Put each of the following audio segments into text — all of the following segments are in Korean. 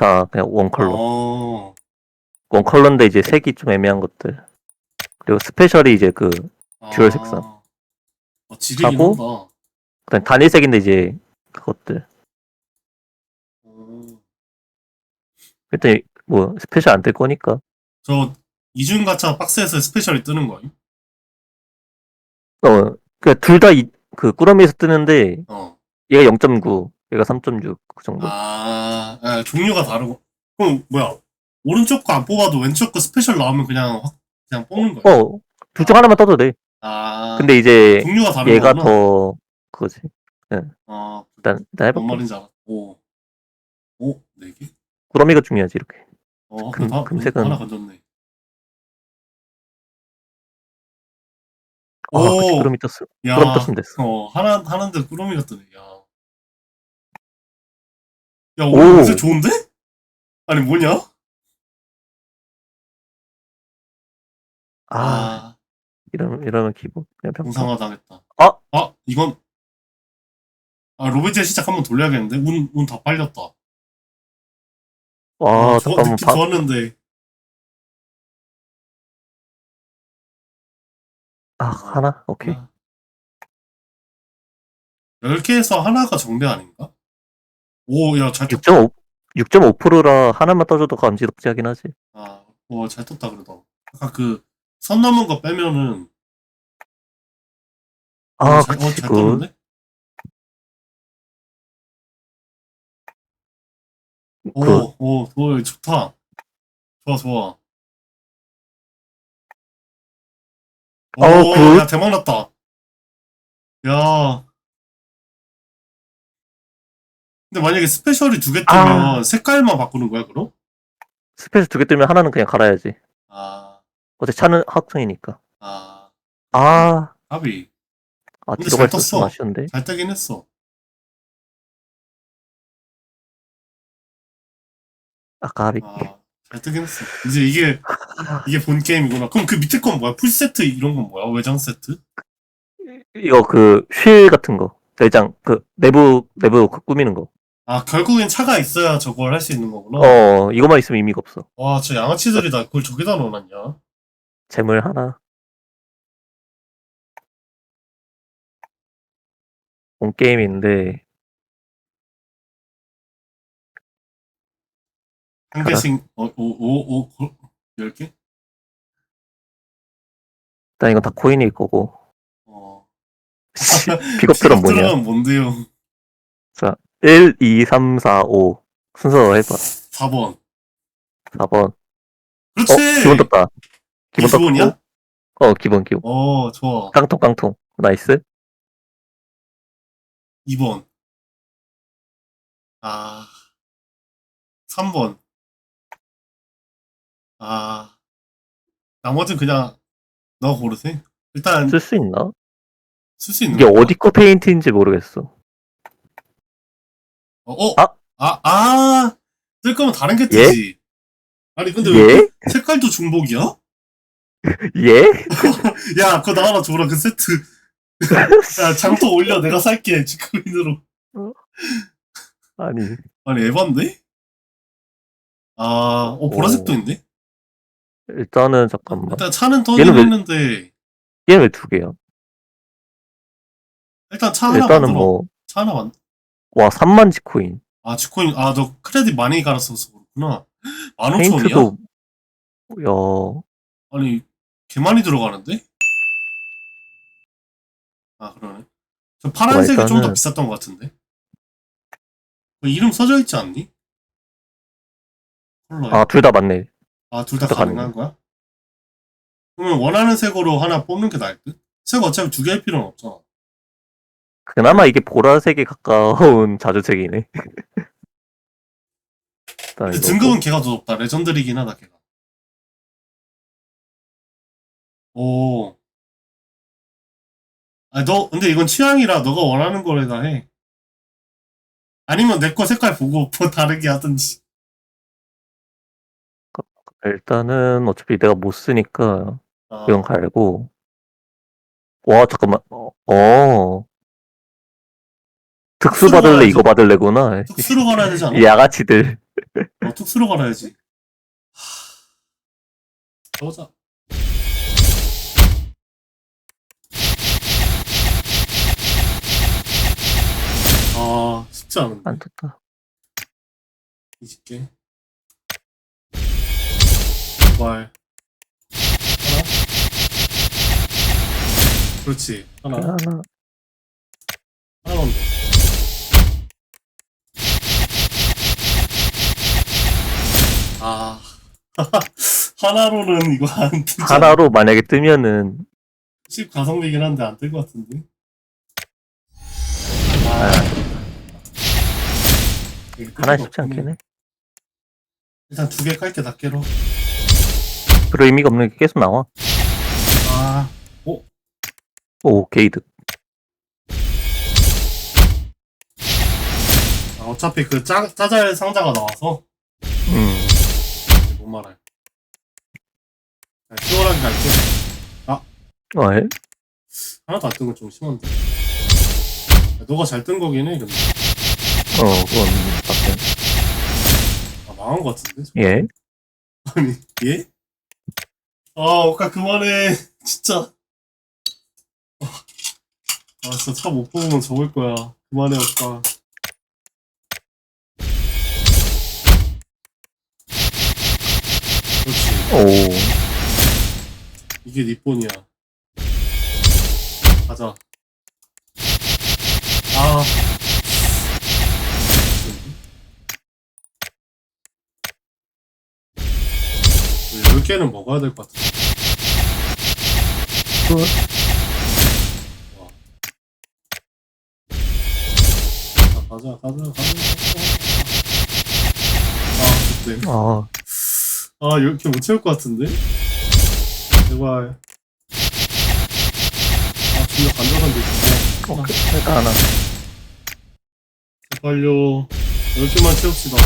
다 그냥 원 컬러. 어. 원 컬러인데 이제 색이 좀 애매한 것들. 그리고 스페셜이 이제 그 듀얼 색상. 어, 지리긴 하고? 한다. 그냥 단일색인데 이제 그것들. 어. 일단 뭐 스페셜 안뜰 거니까. 저 이중 가차 박스에서 스페셜이 뜨는 거임? 어, 그냥 둘다 그 꾸러미에서 뜨는데 어. 얘가 0.9, 얘가 3.6 그 정도. 아, 아, 종류가 다르고. 그럼 뭐야? 오른쪽 거 안 뽑아도 왼쪽 거 스페셜 나오면 그냥 확 그냥 뽑는 거야. 어, 둘 중 하나만 떠도 돼. 아. 근데 이제 종류가 다른 얘가 거구나. 더 그거지. 아, 일단 일단 해볼게. 뭔 말인지 알아. 오. 오, 네 개? 꾸러미가 중요하지 이렇게. 어, 금- 금, 다, 금색은- 하나 건졌네. 아, 오! 그치, 꾸러미 떴어. 야, 꾸러미 떴으면 됐어. 어, 하나, 하는데 꾸러미가 뜨네, 야. 야, 오. 오늘 진짜 좋은데? 아니, 뭐냐? 아, 아, 이러면 이러면 기본 그냥 평타. 공상화 당했다. 아! 아, 이건. 아, 로베지아 시작 한번 돌려야겠는데? 운, 운 다 빨렸다. 와, 아, 아, 잠깐만. 느낌 바, 좋았는데. 아, 하나? 오케이. 아. 10개에서 하나가 정배 아닌가? 오, 야, 잘 떴다. 6.5 6.5%라 하나만 떠줘도 감지덕지 하긴 하지. 아, 오, 잘 떴다, 그래도. 아까 그, 선 넘은 거 빼면은. 아, 어, 잘, 어, 그치, 잘 그. 떴는데? 오, 그, 오, 오, 좋다. 좋아, 좋아. 오, 어, 그- 야, 대박 났다. 야. 근데 만약에 스페셜이 두 개 뜨면 아. 색깔만 바꾸는 거야, 그럼? 스페이스 두개 뜨면 하나는 그냥 갈아야지. 아, 어차피 차는 합성이니까. 아, 아, 합이. 아, 근데 뒤로 잘 갈수 떴어. 아쉬운데. 잘 뜨긴 했어. 아까 합이. 아, 잘 뜨긴 했어. 이제 이게, 이게 본 게임이구나. 그럼 그 밑에 건 뭐야? 풀 세트 이런 건 뭐야? 외장 세트? 이거 그, 휠 같은 거. 내장, 그, 내부, 내부 그 꾸미는 거. 아, 결국엔 차가 있어야 저걸 할 수 있는 거구나. 어, 이거만 있으면 의미가 없어. 와, 진짜 양아치들이다. 그걸 저기다 넣어놨냐? 재물 하나. 본 게임인데, 한. 개씩, 어, 오, 오, 오, 그, 열 개? 일단 이건 다 코인일 거고. 어. 픽업들은 뭐냐? 픽업들은 뭔데요? 1, 2, 3, 4, 5. 순서 해봐. 4번. 4번. 어, 그렇지! 기본 떴다. 기본 기본이야? 떴고. 어, 기본, 기본. 어, 좋아. 깡통, 깡통. 나이스. 2번. 아. 3번. 아. 나머지는 그냥, 너 고르세요. 일단, 쓸 수 있나? 쓸 수 있는 이게 건가? 어디 거 페인트인지 모르겠어. 어, 어? 아? 아, 아! 쓸 거면 다른 게 예? 뜨지. 아니, 근데 왜 예? 색깔도 중복이야? 예? 야, 그거 나 하나 줘라, 그 세트. 야, 장터 올려, 내가 살게, 지크인으로. 아니. 아니, 에반데? 아, 어, 보라색도 오. 있네? 일단은 잠깐만. 일단 차는 얘는 왜- 했는데, 얘는 왜 두 개야? 일단 차 하나 일단은 만들어. 뭐, 차 하나 만 와, 3만 지코인. 아, 지코인, 아, 너 크레딧 많이 갈았어서 그렇구나. 15,000원이야? 페인트도, 야, 아니, 개 많이 들어가는데? 아, 그러네. 저 파란색이 좀 더 일단은- 비쌌던 것 같은데? 뭐 이름 써져 있지 않니? 컬러에. 아, 둘 다 맞네. 아, 둘다 둘다 가능한 거야? 그러면 원하는 색으로 하나 뽑는 게 나을 듯? 색 어차피 두 개 할 필요는 없잖아. 그나마 이게 보라색에 가까운 자주색이네. 일단 근데 이거 등급은 걔가 더 높다. 레전드리긴 하다, 걔가. 오. 아, 너, 근데 이건 취향이라 너가 원하는 거에다 해. 아니면 내 거 색깔 보고 뭐 다르게 하든지. 일단은 어차피 내가 못 쓰니까 아, 이건 갈고. 와, 잠깐만. 어, 어. 특수 특수로 받을래, 가야지. 이거 받을래구나. 특수로 갈아야 되지 않아? 이 양아치들. 어, 툭스로 갈아야지. 하... 가보자. 아, 쉽지 않은데. 안 떴다. 20개. 제발. 하나? 그렇지. 하나. 하나. 하나만 더. 아. 하나로는 이거 안 뜨죠. 하나로 만약에 뜨면은 10 가성비긴 한데 안 뜰 것 같은데. 아. 뜰 하나 수가 쉽지 없네. 해. 일단 두 개 깔게 낱개로. 그럴 의미가 없는 게 계속 나와. 아. 오, 게이드. 아, 어차피 그 짜, 짜잘 상자가 나와서 음. 못 말아요. 네, 수월하게 갈게. 어, 해? 하나도 안 뜬 건 좀 심한데. 야, 너가 잘 뜬 거긴 해, 근데. 어, 그건 맞긴. 아, 망한 거 같은데? 저- 예? 아니, 예? 아, 오까 그만해. 진짜. 아, 진짜 차 못 뽑으면 적을 거야. 그만해, 오빠. 오. 이게 니폰이야. 가자. 아. 10개는 먹어야 될 것 같아. 굿. 와. 아, 가자, 가자, 가자. 아, 그때. 아, 아, 이렇게 못 채울 것 같은데? 제발. 아, 진짜 간절한데, 진짜. 오케이. 일단 하나. 제발요. 10개만 채웁시다.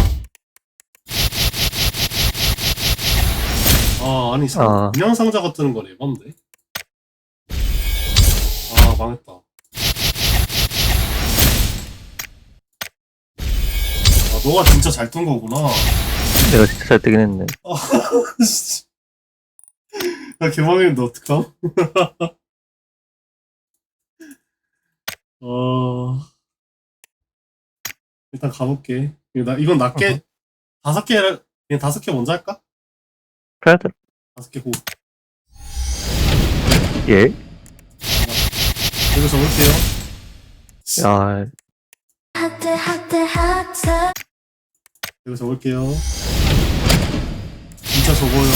아, 아니, 상, 아. 그냥 상자가 뜨는 거네, 에반데? 아, 망했다. 아, 너가 진짜 잘 뜬 거구나. 내가 진짜 잘 뜨긴 했네. 씨. 나 개망했는데 어떡함? 어... 일단 가볼게. 이거 나, 이건 낮게. 다섯 개, 그냥 다섯 개 먼저 할까? 그래야 돼. 다섯 개 고. 예? 이거 적을게요. 야, 하트 하트 하트 이거 적을게요. 진짜 적어요.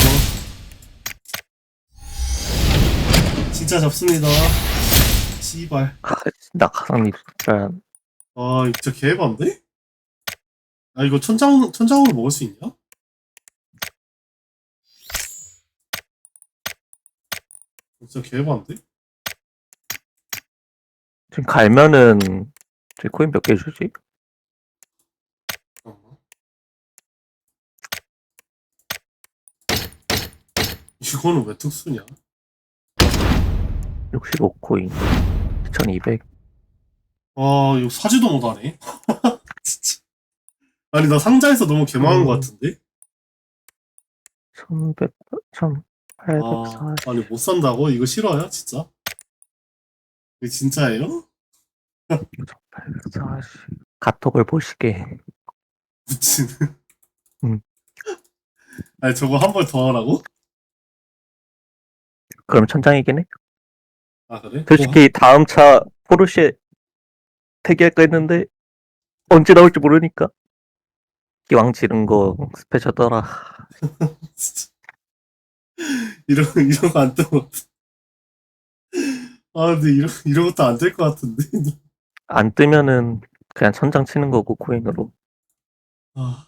진짜 접습니다. 씨발. 아, 낙하산이 진짜. 아, 이거 진짜 개해반데? 아, 이거 천장, 천장으로 먹을 수 있냐? 진짜 개해반데? 지금 갈면은, 지금 코인 몇 개 주지? 잠깐만. 이거는 왜 특수냐? 65코인. 2200. 아, 이거 사지도 못하네. 진짜. 아니, 나 상자에서 너무 개망한 음. 것 같은데? 1100, 1840. 아, 아니, 못 산다고? 이거 싫어요? 진짜? 이거 진짜예요? 1840. 카톡을 보시게. 미친. 음. 아니, 저거 한 번 더 하라고? 그럼 천장이긴 해. 아, 그래? 솔직히 다음 차 포르쉐 태기할까 했는데 언제 나올지 모르니까 기왕 지른 거 스페셜 떠라 진짜. 이런, 이런 거안 뜨고. 아, 근데 이런, 이런 것도 안 될 것 같은데. 안 뜨면은 그냥 천장 치는 거고 코인으로 아,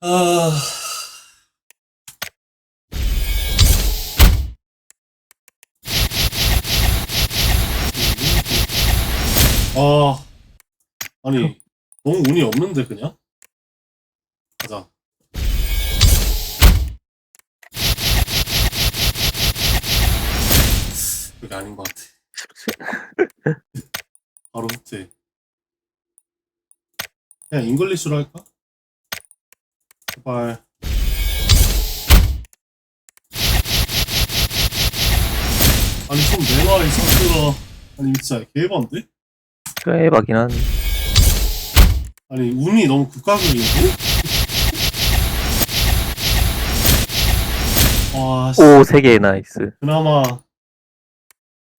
아. 아, 아니, 너무 운이 없는데, 그냥? 가자. 그게 아닌 것 같아. 바로 흑제. 그냥 잉글리시로 할까? 제발. 아니 좀 내놔 이 사람들아. 아니 진짜 개반데? 꽤 해박긴 한. 아니 운이 너무 극과극인데? 와 씨. 오, 세 개 나이스. 그나마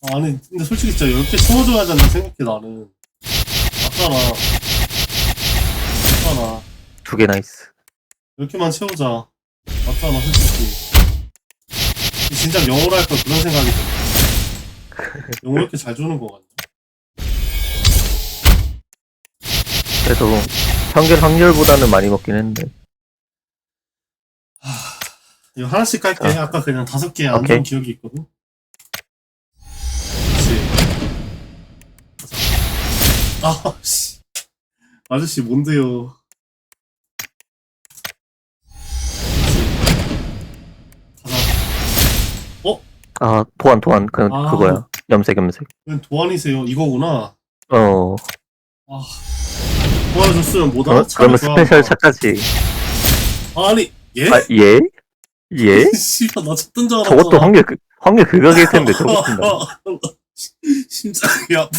아, 아니 근데 솔직히 진짜 10개 채워줘야 된다 생각해 나는 맞잖아 맞잖아 두개 나이스. 10개만 채우자. 맞잖아 솔직히 진짜 영어로 할 걸 그런 생각이 들어. 영어 이렇게 잘 주는 거 같냐 그래도 평균 확률보다는 많이 먹긴 했는데. 이거 하나씩 깔게. 자. 아까 그냥 다섯 개안 오케이. 좋은 기억이 있거든. 그치 가자 아씨. 아저씨 뭔데요 아, 도안, 도안. 그, 아. 그거야. 염색, 염색. 웬 도안이세요 이거구나 어. 아 도와줬으면 못 어? 알아 그러면 스페셜 차까지. 아니 예? 아, 예? 예? 씨발 나 찾던 줄 알았어 저것도 확률, 그- 확률 그거일 텐데, 저거 쓴다. 심장이 아파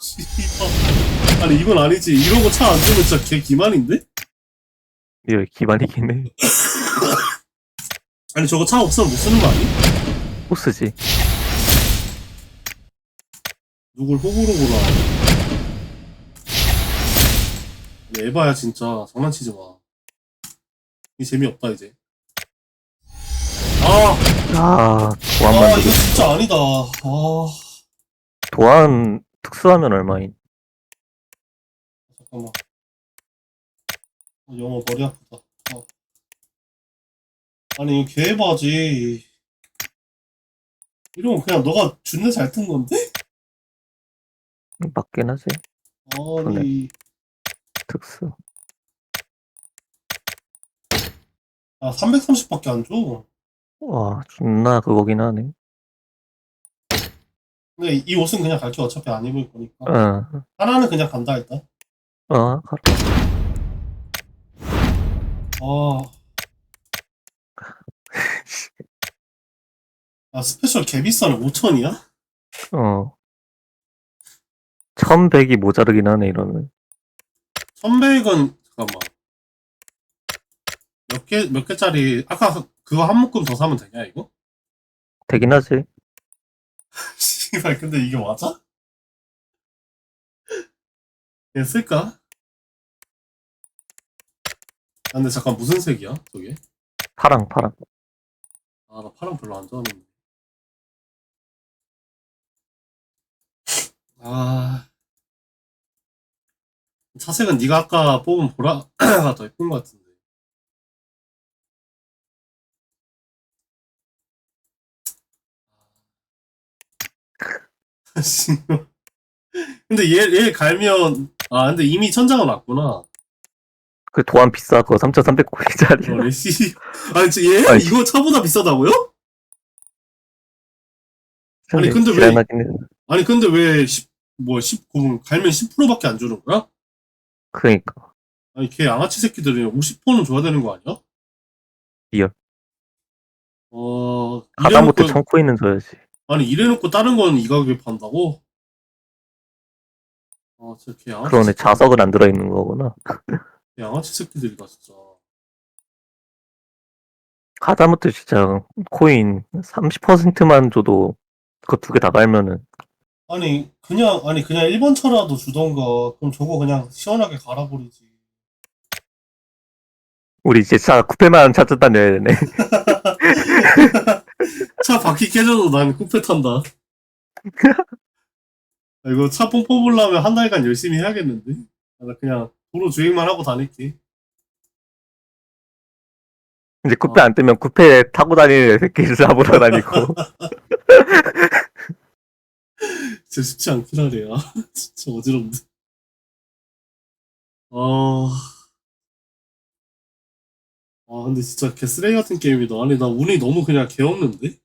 씨발 아니 이건 아니지 이러고 차 안 주면 진짜 개 기만인데? 이거 기반이긴 해. 아니 저거 차 없으면 못 쓰는 거 아니? 못 쓰지. 누굴 호구로 보라 에바야 진짜 장난치지 마. 이 재미없다 이제. 아, 아, 도안 아. 이거 진짜 아니다. 아 도안 특수하면 얼마인? 잠깐만. 어, 영어 머리 아프다. 어. 아니 개바지. 이러면 그냥 너가 준내 잘 튼 건데? 맞긴 하지. 아니 특수. 아 330밖에 안 줘. 와, 존나 그거긴 하네. 근데 이 옷은 그냥 갈게 어차피 안 입을 거니까. 어, 하나는 그냥 간다 일단. 어, 가- 아. 아 스페셜 개 비싸네 5천이야? 어. 1100이 모자르긴 하네, 이러면. 1100은 잠깐만 몇 개 몇 개짜리 아까 그거 한 묶음 더 사면 되냐 이거? 되긴 하지. 씨발 근데 이게 맞아? 그냥 쓸까? 아, 근데 잠깐 무슨 색이야 저게? 파랑, 파랑. 아 나 파랑 별로 안 좋아하는데 아 차색은 네가 아까 뽑은 보라가 더 예쁜 것 같은데 씨발. 근데 얘, 얘 갈면 아 근데 이미 천장은 왔구나 그 도안 비싸, 그거 3,300골짜리. 어, 레시 아니 저 얘? 아니, 이거 차보다 비싸다고요? 아니, 근데 왜-. 아니 근데 왜 10, 뭐 10, 그럼 갈면 10%밖에 안 주는 거야? 그니까. 아니 걔 양아치 새끼들이 50%는 줘야 되는 거 아니야? 리얼. 어 이래놓고- 청코인은 줘야지. 아니 이래놓고 다른 건 이 가격에 판다고? 아 진짜 걔 양아치 그러네, 새끼- 자석은 안 들어있는 거구나. 걔 양아치 새끼들이다 진짜 가다못해 진짜 코인 30%만 줘도 그거 두 개 다 갈면은 아니 그냥 아니 그냥 1번 차라도 주던가 그럼 저거 그냥 시원하게 갈아버리지 우리 이제 차 쿠페만 찾았다녀야 되네. 차 바퀴 깨져도 난 쿠페 탄다. 아, 이거 차 뽕 뽑으려면 한 달간 열심히 해야겠는데? 아, 나 그냥 도로 주행만 하고 다닐게. 이제 쿠페 어. 안 뜨면 쿠페 타고 다니는 새끼를 잡으러 다니고. 진짜 쉽지 않긴 하네. 아, 진짜 어지럽네. 아. 아, 근데 진짜 개 쓰레기 같은 게임이다. 아니, 나 운이 너무 그냥 개 없는데?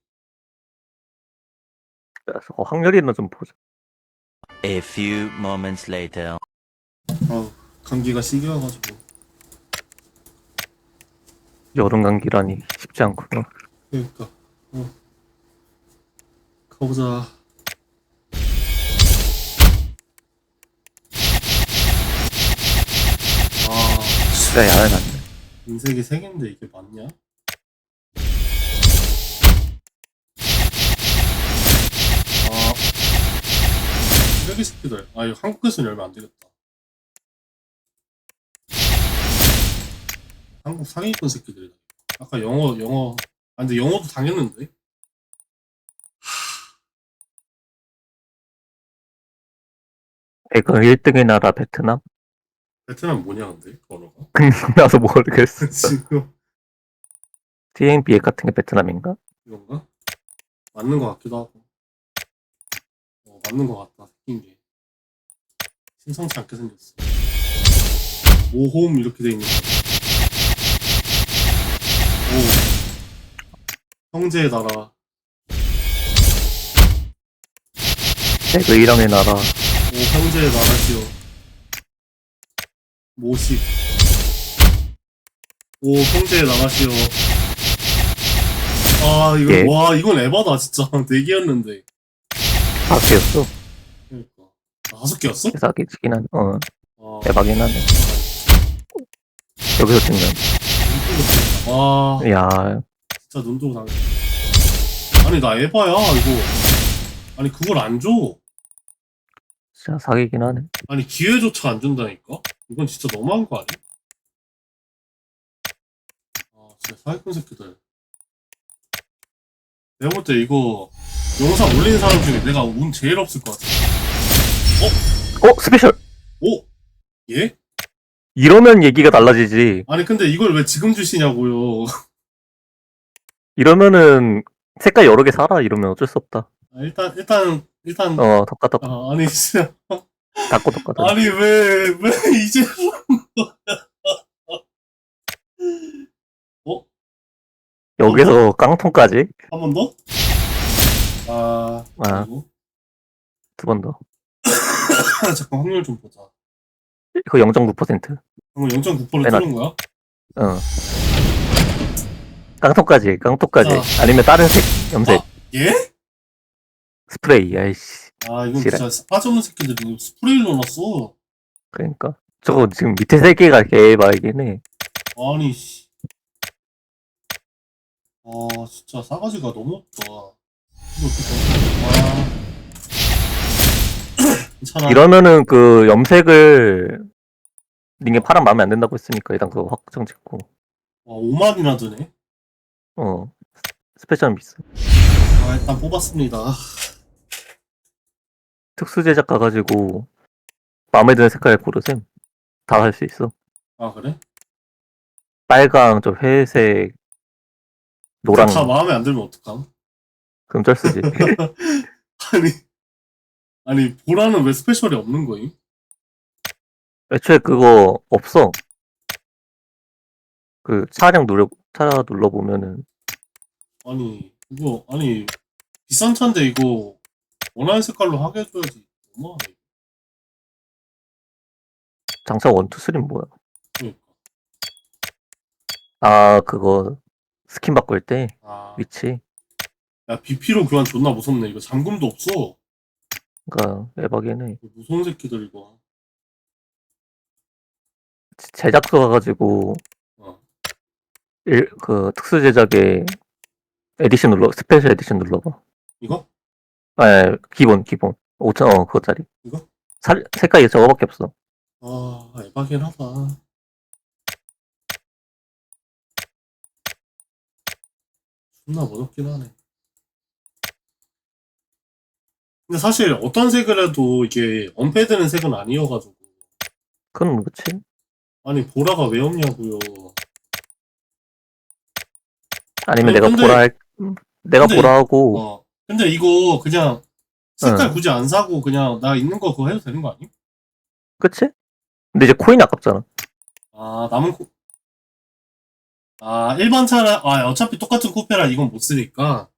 어, 확률이나 좀 보자. A few moments later. 아우 감기가 시기와가지고 여름 감기라니 쉽지 않구나. 그러니까 어. 가보자 아 진짜 야외났네. 인색이 세 개인데 이게 맞냐? 아 쓰레기 새끼들 아 이거 한국에서는 열면 안 되겠다 한국 상위권 새끼들이다 아까 영어 영어 아 근데 영어도 당했는데 백은 1등의 나라 베트남? 베트남 뭐냐 근데 언어가 나도 모르겠어. 지금 TNBA 같은 게 베트남인가? 이건가? 맞는 것 같기도 하고. 어, 맞는 것 같다, 생긴 게. 심상치 않게 생겼어. 모홈 이렇게 돼 있는 거. 오. 형제의 나라. 백은 1왕의 나라. 오, 형제의 나라시오. 모식. 오, 형제의 나라시오. 아, 이거, 예. 와, 이건 에바다, 진짜. 네 개였는데. 아, 개였어. 그러니까. 아, 다섯 개였어? 대사기치긴 한, 어, 아, 대박이긴 하네. 여기서 찍는. 와, 야, 진짜 눈 뜨고 당했다. 아니, 나 에바야, 이거. 아니, 그걸 안 줘. 진짜 사기긴 하네. 아니, 기회조차 안 준다니까? 이건 진짜 너무한 거 아니야? 아, 진짜 사기꾼 새끼들. 내가 볼 때 이거 영상 올린 사람 중에 내가 운 제일 없을 것 같아. 어, 스페셜! 오? 예? 이러면 얘기가 달라지지. 아니, 근데 이걸 왜 지금 주시냐고요. 이러면은, 색깔 여러 개 살아. 이러면 어쩔 수 없다. 아, 일단, 일단, 일단. 어, 덕가, 덕가, 아, 아니, 진짜. 닫고 덕가. 아니, 왜, 왜 이제. 여기서 깡통까지. 한 번 더? 아, 아. 그리고 두 번 더. 잠깐 확률 좀 보자. 이거 0.9%. 그럼 0.9%를 빼놨- 뜨는 거야? 어. 깡통까지, 깡통까지. 자. 아니면 다른 색, 염색, 아, 예? 스프레이, 아이씨. 아, 이건. 진짜 빠져는 새끼들이 스프레이 넣어놨어. 그러니까. 저거 지금 밑에 세 개가 개박이긴 해. 아니, 씨. 아, 진짜 싸가지가 너무 없다. 이거 어떻게, 와. 괜찮아. 이러면은 그 염색을, 링게 파란 마음에 안 든다고 했으니까 일단 그거 확정 짓고. 와, 5만이나 드네? 어. 스페셜은 비싸. 아, 일단 뽑았습니다. 특수 제작 가가지고, 마음에 드는 색깔 고르셈. 다 할 수 있어. 아, 그래? 빨강, 저 회색, 노랑, 다 마음에 안 들면 어떡함? 그럼 쩔 쓰지. 아니, 아니, 보라는 왜 스페셜이 없는 거임? 애초에 그거 없어. 그 차량 눌러 차 눌러 보면은 아니, 이거, 아니, 비싼 차인데 이거, 원하는 색깔로 하게 해줘야지. 너무하네. 장차 원투 쓰리는 뭐야? 그러니까. 아 그거 스킨 바꿀 때 아, 위치. 야, BP로 교환 존나 무섭네. 이거 잠금도 없어. 그러니까 에바기네. 무서운 새끼들, 이거. 제작소 가가지고 어. 일, 그 특수 제작에 에디션 눌러 스페셜 에디션 눌러봐. 이거? 아 기본 기본 5천 어 그거짜리. 이거? 살 색깔이 저거밖에 없어. 아, 에바긴 하다. 존나 멋없긴 하네. 근데 사실 어떤 색을 해도 이게 언패드는 색은 아니어가지고. 그건 그렇지. 아니, 보라가 왜 없냐고요. 아니면 근데- 내가 근데- 보라 할 내가 근데- 보라 하고 어. 근데 이거 그냥 색깔 응. 굳이 안 사고 그냥 나 있는 거 그거 해도 되는 거 아니? 그치? 근데 이제 코인 아깝잖아. 아 남은 코... 아 일반 차라 아 어차피 똑같은 코페라 이건 못 쓰니까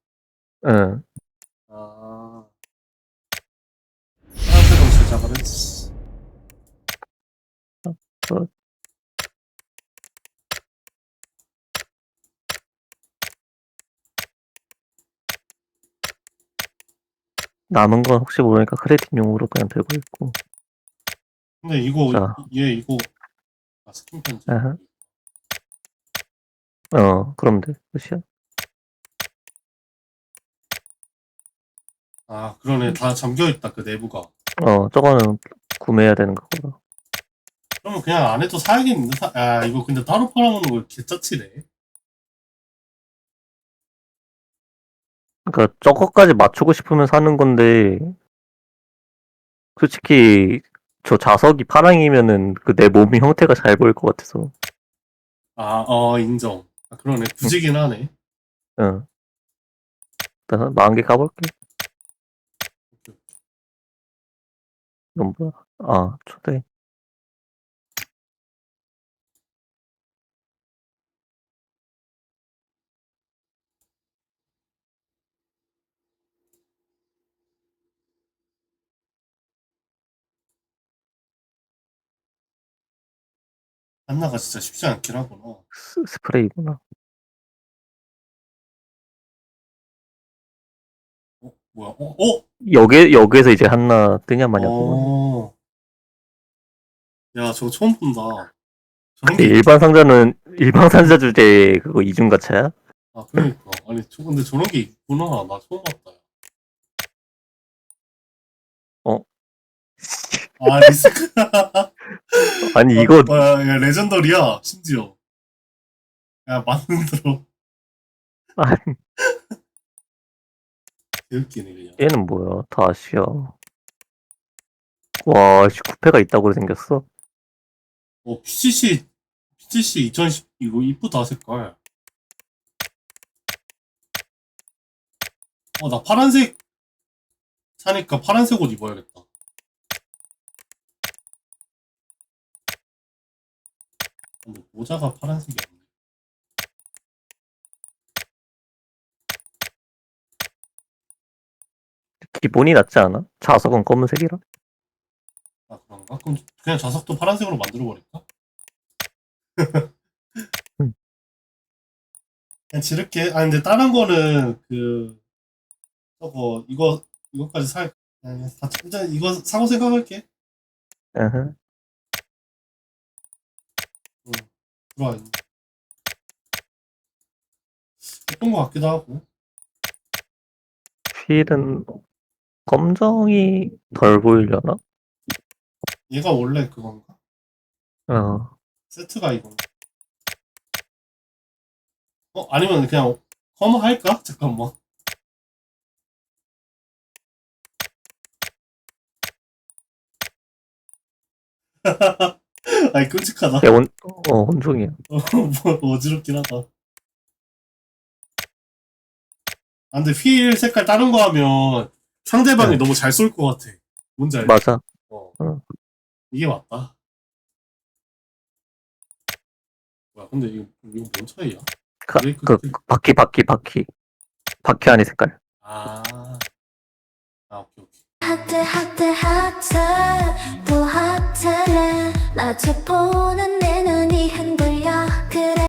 응. 아 하얀색 검색 잡아냈어. 남은 건 혹시 모르니까 크레딧용으로 그냥 들고 있고. 근데 이거 자. 얘 이거 아 스킨 편지. 아하. 어, 그럼 돼. 끝이야. 아 그러네 다 잠겨 있다 그 내부가. 어, 저거는 구매해야 되는 거구나. 그러면 그냥 안에도 사야겠는데? 사... 아 이거 근데 따로 팔아먹는 거 개짜치네. 그러니까 저거까지 맞추고 싶으면 사는 건데 솔직히 저 자석이 파랑이면은 그 내 몸이 형태가 잘 보일 것 같아서. 아 어 인정. 아 그러네. 굳이긴 하네. 응. 일단 만개 가볼게. 이건 뭐야 아 초대 한나가 진짜 쉽지 않긴 하구나. 스, 스프레이구나 어 뭐야? 어 어? 여기 여기에서 이제 하나 뜨냐 마냐 보면 어. 야 저거 처음 본다. 저런 근데 게 일반 상자는 일반 상자 주제 그거 이중 가차야? 아 그러니까 아니 저 근데 저런 게 있구나 나 처음 봤다. 어? 아 리스크. 아니 이거 아, 야, 야, 레전더리야 심지어. 야 만들어. 아니, 개웃기네 그냥. 얘는 뭐야 다시야 와 씨, 쿠페가 있다고 생겼어 어 PCC PCC 2010 이거 이쁘다 색깔. 어 나 파란색 사니까 파란색 옷 입어야겠다. 근데 모자가 파란색이 없네. 기본이 낫지 않아? 자석은 검은색이라 아 그런가? 그럼 그냥 좌석도 파란색으로 만들어 버릴까? 음. 그냥 지를게. 아 근데 다른 거는 그 저거 이거 이거까지 살. 아니, 다, 일단 이거 사고 생각할게. 으 들어와 있네. 예쁜 거 같기도 하고. 필은 검정이 덜 보이려나? 얘가 원래 그건가? 어 세트가 이건가? 어 아니면 그냥 커머 할까? 잠깐만. 아이 끔찍하다. 야, 온, 어, 혼종이야. 어, 뭐 어지럽긴 하다. 아, 근데 휠 색깔 다른 거 하면 상대방이 네. 너무 잘 쏠 것 같아. 뭔지 알지? 맞아. 어. 응. 이게 맞다. 뭐야, 근데 이거, 이거 뭔 차이야? 가, 브레이크 그, 킬. 바퀴, 바퀴, 바퀴. 바퀴 안에 색깔. 아. 아, 오케이, 오케이. 핫해 핫해 핫해 또 핫해 낮에 보는 내 눈이 흔들